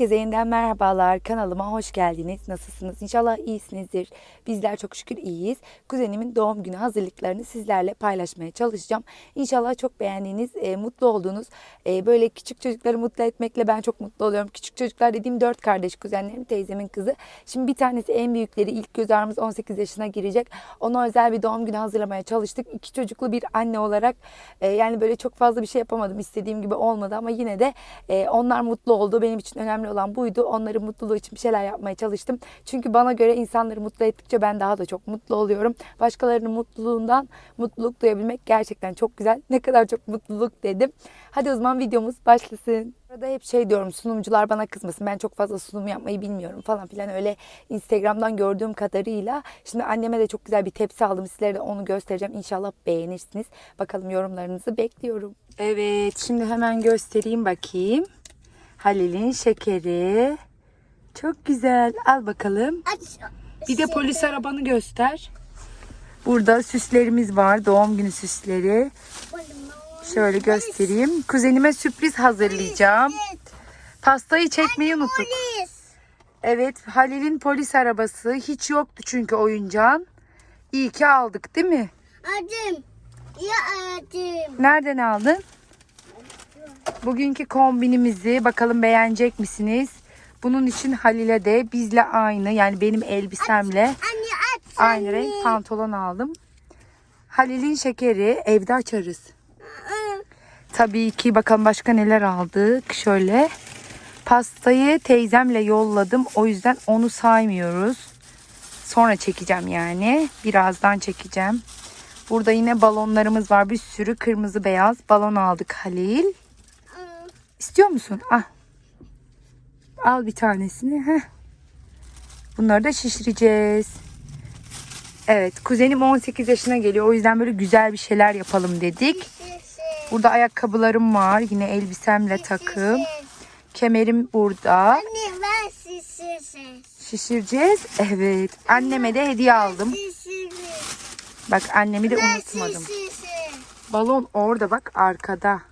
Herkese yeniden merhabalar. Kanalıma hoş geldiniz. Nasılsınız? İnşallah iyisinizdir. Bizler çok şükür iyiyiz. Kuzenimin doğum günü hazırlıklarını sizlerle paylaşmaya çalışacağım. İnşallah çok beğendiğiniz, e, mutlu olduğunuz, e, böyle küçük çocukları mutlu etmekle ben çok mutlu oluyorum. Küçük çocuklar dediğim dört kardeş kuzenlerim, teyzemin kızı. Şimdi bir tanesi en büyükleri, ilk göz ağrımız 18 yaşına girecek. Ona özel bir doğum günü hazırlamaya çalıştık. İki çocuklu bir anne olarak e, yani böyle çok fazla bir şey yapamadım. istediğim gibi olmadı ama yine de e, onlar mutlu oldu. Benim için önemli olan buydu. Onların mutluluğu için bir şeyler yapmaya çalıştım. Çünkü bana göre insanları mutlu ettikçe ben daha da çok mutlu oluyorum. Başkalarının mutluluğundan mutluluk duyabilmek gerçekten çok güzel. Ne kadar çok mutluluk dedim. Hadi o zaman videomuz başlasın. Arada hep şey diyorum sunumcular bana kızmasın. Ben çok fazla sunum yapmayı bilmiyorum falan filan öyle Instagram'dan gördüğüm kadarıyla. Şimdi anneme de çok güzel bir tepsi aldım. Sizlere de onu göstereceğim. İnşallah beğenirsiniz. Bakalım yorumlarınızı bekliyorum. Evet şimdi hemen göstereyim bakayım. Halil'in şekeri. Çok güzel. Al bakalım. Bir de polis arabanı göster. Burada süslerimiz var. Doğum günü süsleri. Şöyle göstereyim. Kuzenime sürpriz hazırlayacağım. Pastayı çekmeyi unuttuk. Evet Halil'in polis arabası. Hiç yoktu çünkü oyuncağın. İyi ki aldık değil mi? Adım. Ya adım. Nereden aldın? Bugünkü kombinimizi bakalım beğenecek misiniz? Bunun için Halil'e de bizle aynı yani benim elbisemle Anne aç. aynı renk pantolon aldım. Halil'in şekeri evde açarız. Tabii ki bakalım başka neler aldık. Şöyle pastayı teyzemle yolladım. O yüzden onu saymıyoruz. Sonra çekeceğim yani. Birazdan çekeceğim. Burada yine balonlarımız var. Bir sürü kırmızı beyaz balon aldık Halil. İstiyor musun? Al. Al bir tanesini. Heh. Bunları da şişireceğiz. Evet kuzenim 18 yaşına geliyor. O yüzden böyle güzel bir şeyler yapalım dedik. Burada ayakkabılarım var. Yine elbisemle takım. Kemerim burada. Anne ben şişirsin. Şişireceğiz. Evet. Anneme de hediye aldım. Bak annemi de unutmadım. Balon orada bak arkada.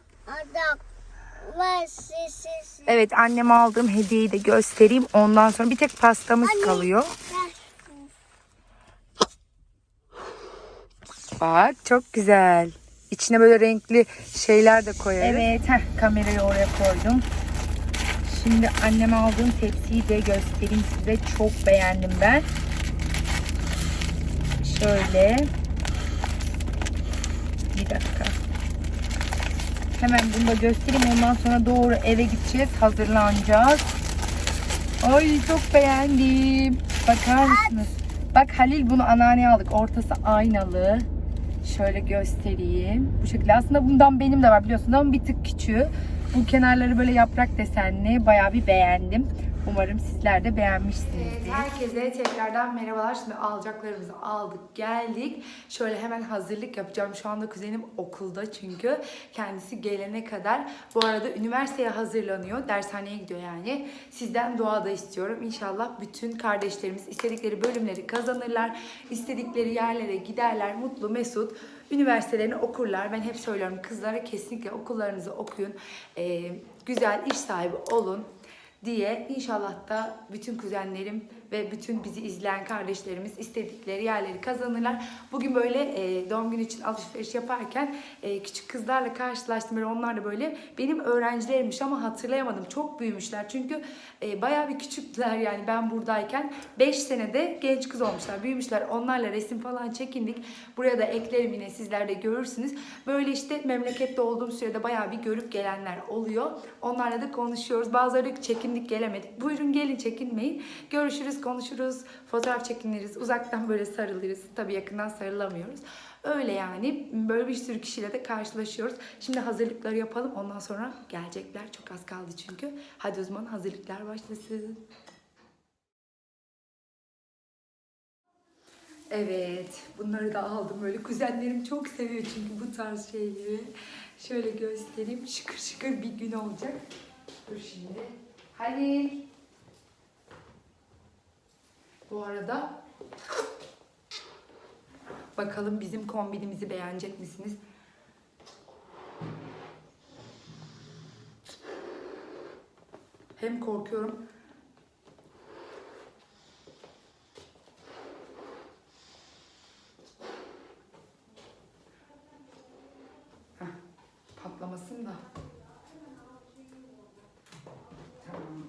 Evet anneme aldığım hediyeyi de göstereyim. Ondan sonra bir tek pastamız kalıyor. Ben- Bak çok güzel. İçine böyle renkli şeyler de koyarız. Evet heh, kamerayı oraya koydum. Şimdi anneme aldığım tepsiyi de göstereyim size. Çok beğendim ben. Şöyle. Bir dakika. Hemen bunu da göstereyim. Ondan sonra doğru eve gideceğiz. Hazırlanacağız. Ay çok beğendim. Bakar mısınız? Bak Halil bunu anneanneye aldık. Ortası aynalı. Şöyle göstereyim. Bu şekilde. Aslında bundan benim de var biliyorsunuz ama bir tık küçüğü. Bu kenarları böyle yaprak desenli. Bayağı bir beğendim. Umarım sizler de beğenmişsinizdir. herkese tekrardan merhabalar. Şimdi alacaklarımızı aldık, geldik. Şöyle hemen hazırlık yapacağım. Şu anda kuzenim okulda çünkü. Kendisi gelene kadar. Bu arada üniversiteye hazırlanıyor. Dershaneye gidiyor yani. Sizden dua da istiyorum. İnşallah bütün kardeşlerimiz istedikleri bölümleri kazanırlar. istedikleri yerlere giderler. Mutlu, mesut üniversitelerini okurlar. Ben hep söylüyorum kızlara kesinlikle okullarınızı okuyun. Ee, güzel iş sahibi olun diye inşallah da bütün kuzenlerim ve bütün bizi izleyen kardeşlerimiz istedikleri yerleri kazanırlar. Bugün böyle e, doğum günü için alışveriş yaparken e, küçük kızlarla karşılaştım. Böyle onlar da böyle benim öğrencilerimmiş ama hatırlayamadım. Çok büyümüşler. Çünkü e, bayağı bir küçüktüler yani ben buradayken 5 senede genç kız olmuşlar. Büyümüşler. Onlarla resim falan çekindik. Buraya da eklerim yine sizler de görürsünüz. Böyle işte memlekette olduğum sürede bayağı bir görüp gelenler oluyor. Onlarla da konuşuyoruz. Bazıları çekindik gelemedik. Buyurun gelin çekinmeyin. Görüşürüz, konuşuruz, fotoğraf çekiniriz. Uzaktan böyle sarılırız. Tabii yakından sarılamıyoruz. Öyle yani. Böyle bir sürü kişiyle de karşılaşıyoruz. Şimdi hazırlıkları yapalım. Ondan sonra gelecekler. Çok az kaldı çünkü. Hadi o zaman hazırlıklar başlasın. Evet, bunları da aldım böyle. Kuzenlerim çok seviyor çünkü bu tarz şeyleri. Şöyle göstereyim. Şıkır şıkır bir gün olacak. Dur şimdi. Halil. Bu arada bakalım bizim kombinimizi beğenecek misiniz? Hem korkuyorum. Patlamasın da. Tamam.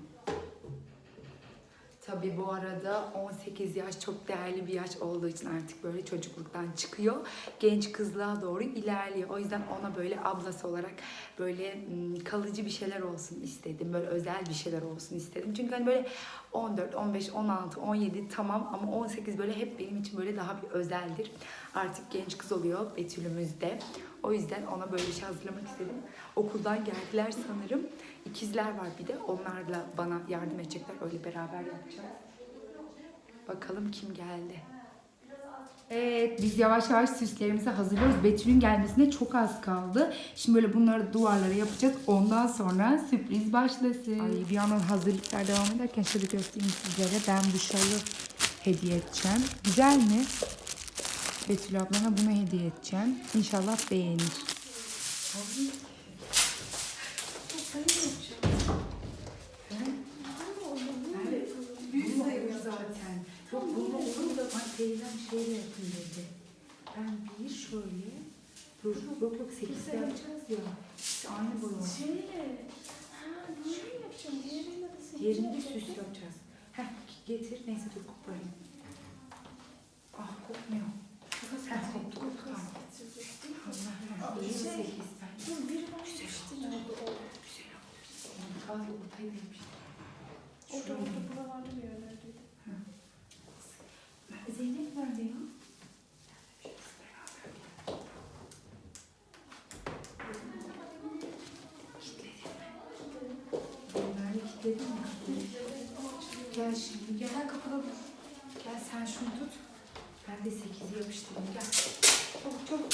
Tabii bu arada 18 yaş çok değerli bir yaş olduğu için artık böyle çocukluktan çıkıyor. Genç kızlığa doğru ilerliyor. O yüzden ona böyle ablası olarak böyle kalıcı bir şeyler olsun istedim. Böyle özel bir şeyler olsun istedim. Çünkü hani böyle 14, 15, 16, 17 tamam ama 18 böyle hep benim için böyle daha bir özeldir. Artık genç kız oluyor Betül'ümüzde. O yüzden ona böyle bir şey hazırlamak istedim. Okuldan geldiler sanırım. İkizler var bir de. Onlarla bana yardım edecekler. Öyle beraber yapacağız. Bakalım kim geldi. Evet biz yavaş yavaş süslerimizi hazırlıyoruz. Betül'ün gelmesine çok az kaldı. Şimdi böyle bunları duvarlara yapacağız. Ondan sonra sürpriz başlasın. Ay bir yandan hazırlıklar devam ederken şöyle göstereyim sizlere. Ben bu şalı hediye edeceğim. Güzel mi? Betül ablana bunu hediye edeceğim. İnşallah beğenir. Bunu zaten. Yok bunu olur da bak teyzem şeyle yapın dedi. Ben bir şöyle Dur, yok yok sekiz yapacağız ya. İşte aynı boy olsun. Şöyle. Ha, bunu mu yapacağım? Diğerinde de seçeceğim. Yerinde süs yapacağız. Heh getir. Neyse dur koparayım. Ah kokmuyor. Heh koktu koktu. Tamam. Allah Allah. İyi Şey-. Dur. Nerede o? Güzel oldu. Az ortayı demiş. Orada orada buralarda bir yerlerdeydi. Zeynep nerede ya? Kilitledin mi? Gel şimdi gel. kapıda dur. Gel sen şunu tut. Ben de sekizi yapıştırayım. Gel. Çabuk çabuk.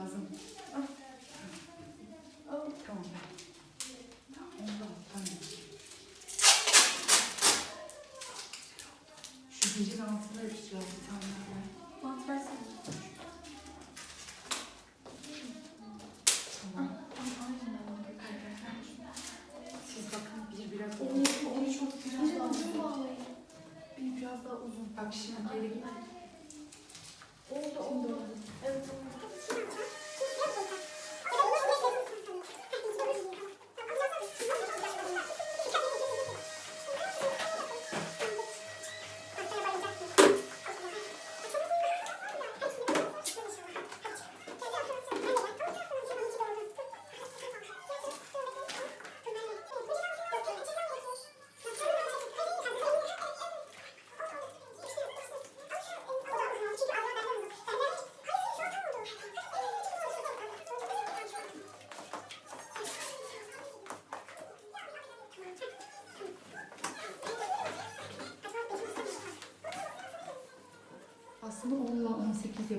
Bak şimdi geri git.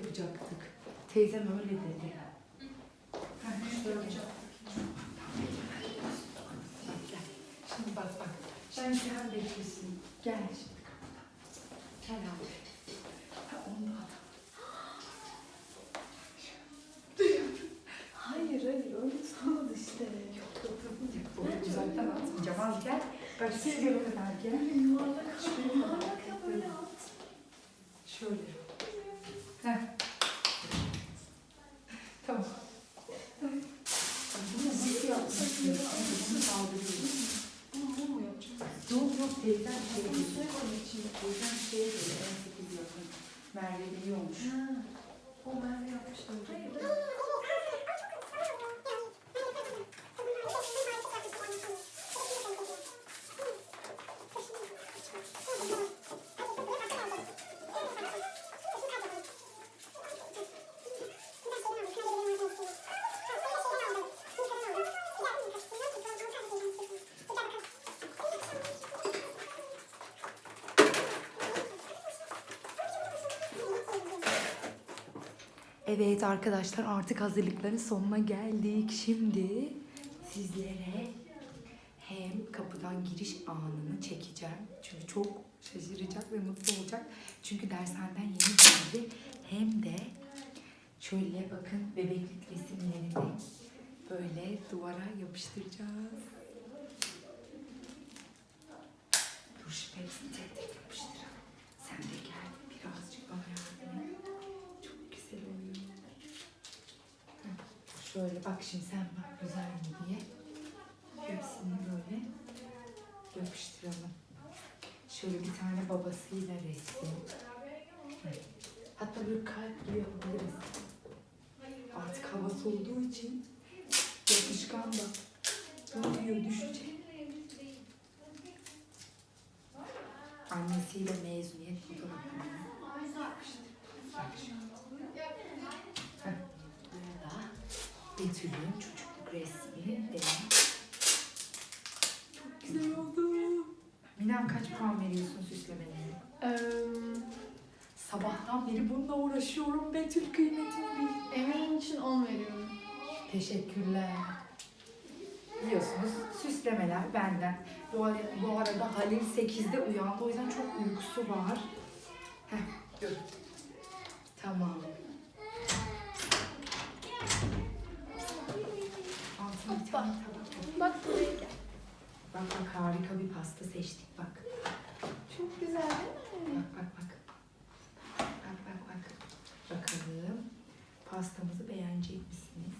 Yapacaktık. Teyzem öyle dedi. Şimdi bak bak. Şimdi sen bekliyorsun. Gel şimdi. Gel abi. Ha, onu da at. Hayır hayır öyle tutamadı işte. Onu uzaktan atmayacağım. Az gel. Bak şuraya kadar gel. Yuvarlak yuvarlak ya böyle at. Şöyle. Heh. Tamam. Bunu nasıl yapmışsın? Bunu kaldırıyoruz. Bunu bu mu yapacağım? Yok yok teyzem şey Bunu dedi. suya koymak için. Teyzem şey dedi. 18 yapın. Merve biliyormuş. Ha. O Merve yapmıştı. Hayır. Evet arkadaşlar artık hazırlıkların sonuna geldik. Şimdi sizlere hem kapıdan giriş anını çekeceğim. Çünkü çok şaşıracak ve mutlu olacak. Çünkü dershaneden yeni geldi. Hem de şöyle bakın bebeklik resimlerini böyle duvara yapıştıracağız. Dur tek yapıştıralım. Sen de gel birazcık bana yardım et. Çok güzel oluyor. Hı, Şöyle bak şimdi sen bak güzel mi diye. Hepsini böyle yapıştıralım. Şöyle bir tane babasıyla resim. Hatta böyle kalp gibi yapabiliriz. Artık hava soğuduğu için yapışkan da dönüyor düşecek. Annesiyle mezuniyet fotoğraflarını yapıştır. Bak şimdi. Heh. Burada Betül'ün çocukluk resmi benim. Çok güzel oldu. Minan kaç puan veriyorsun süslemelerine? Eee, Sabahtan beri bununla uğraşıyorum. Betül kıymetini bil. emeğin için 10 veriyorum. Teşekkürler. Biliyorsunuz süslemeler benden. Bu, bu arada Halil 8'de uyandı. O yüzden çok uykusu var. Heh, dur. Tamam. Koy. Bak buraya gel. Bak bak harika bir pasta seçtik bak. Çok güzel değil mi? Bak bak bak. Bak bak bak. Bakalım pastamızı beğenecek misiniz?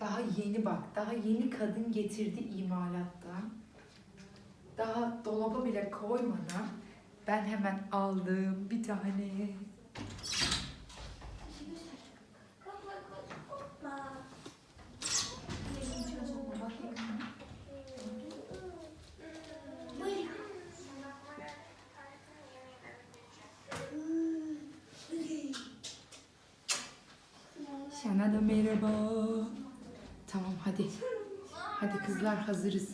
Daha yeni bak. Daha yeni kadın getirdi imalattan. Daha dolaba bile koymadan ben hemen aldım bir tane. Da merhaba. Tamam hadi. Hadi kızlar hazırız.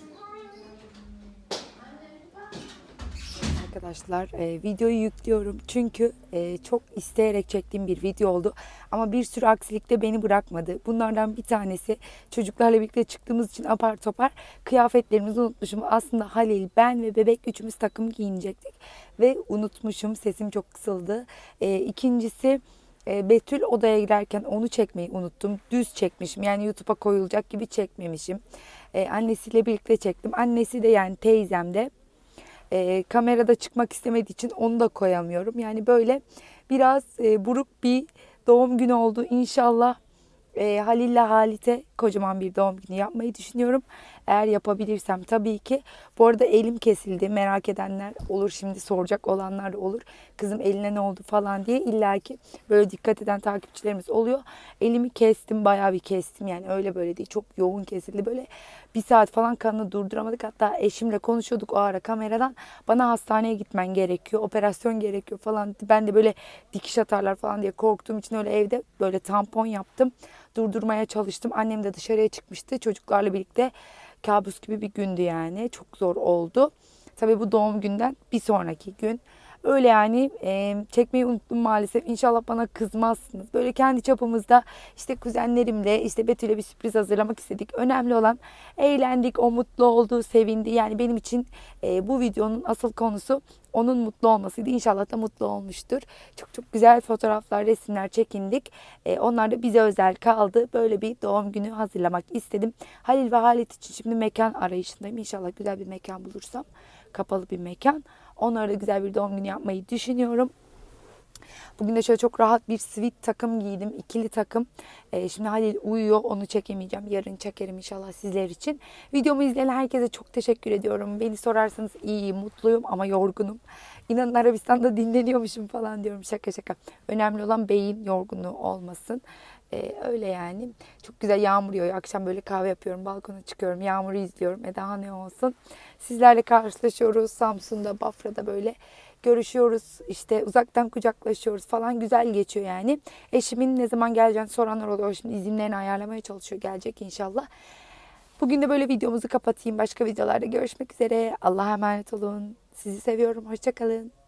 Arkadaşlar e, videoyu yüklüyorum çünkü e, çok isteyerek çektiğim bir video oldu. Ama bir sürü aksilik de beni bırakmadı. Bunlardan bir tanesi çocuklarla birlikte çıktığımız için apar topar kıyafetlerimizi unutmuşum. Aslında Halil, ben ve bebek üçümüz takım giyinecektik. Ve unutmuşum sesim çok kısıldı. E, ikincisi e, Betül odaya girerken onu çekmeyi unuttum. Düz çekmişim yani YouTube'a koyulacak gibi çekmemişim. E, annesiyle birlikte çektim. Annesi de yani teyzem de e, kamerada çıkmak istemediği için onu da koyamıyorum. Yani böyle biraz e, buruk bir doğum günü oldu. İnşallah e, Halil'le Halit'e kocaman bir doğum günü yapmayı düşünüyorum. Eğer yapabilirsem tabii ki. Bu arada elim kesildi. Merak edenler olur şimdi soracak olanlar olur. Kızım eline ne oldu falan diye illaki böyle dikkat eden takipçilerimiz oluyor. Elimi kestim bayağı bir kestim yani öyle böyle değil. Çok yoğun kesildi böyle bir saat falan kanını durduramadık. Hatta eşimle konuşuyorduk o ara kameradan. Bana hastaneye gitmen gerekiyor. Operasyon gerekiyor falan. Ben de böyle dikiş atarlar falan diye korktuğum için öyle evde böyle tampon yaptım. Durdurmaya çalıştım. Annem de dışarıya çıkmıştı. Çocuklarla birlikte kabus gibi bir gündü yani. Çok zor oldu. Tabii bu doğum günden bir sonraki gün. Öyle yani e, çekmeyi unuttum maalesef. İnşallah bana kızmazsınız. Böyle kendi çapımızda işte kuzenlerimle işte Betül'e bir sürpriz hazırlamak istedik. Önemli olan eğlendik, o mutlu oldu, sevindi. Yani benim için e, bu videonun asıl konusu onun mutlu olmasıydı. İnşallah da mutlu olmuştur. Çok çok güzel fotoğraflar, resimler çekindik. E, onlar da bize özel kaldı. Böyle bir doğum günü hazırlamak istedim. Halil ve Halit için şimdi mekan arayışındayım. İnşallah güzel bir mekan bulursam. Kapalı bir mekan. Onlara da güzel bir doğum günü yapmayı düşünüyorum. Bugün de şöyle çok rahat bir sweat takım giydim. ikili takım. Ee, şimdi Halil uyuyor. Onu çekemeyeceğim. Yarın çekerim inşallah sizler için. Videomu izleyen herkese çok teşekkür ediyorum. Beni sorarsanız iyiyim, mutluyum ama yorgunum. İnanın Arabistan'da dinleniyormuşum falan diyorum. Şaka şaka. Önemli olan beyin yorgunluğu olmasın. Ee, öyle yani. Çok güzel yağmur yağıyor. Akşam böyle kahve yapıyorum. Balkona çıkıyorum. Yağmuru izliyorum. E daha ne olsun. Sizlerle karşılaşıyoruz. Samsun'da, Bafra'da böyle görüşüyoruz. işte uzaktan kucaklaşıyoruz falan. Güzel geçiyor yani. Eşimin ne zaman geleceğini soranlar oluyor. Şimdi izinlerini ayarlamaya çalışıyor. Gelecek inşallah. Bugün de böyle videomuzu kapatayım. Başka videolarda görüşmek üzere. Allah'a emanet olun. Sizi seviyorum. Hoşçakalın.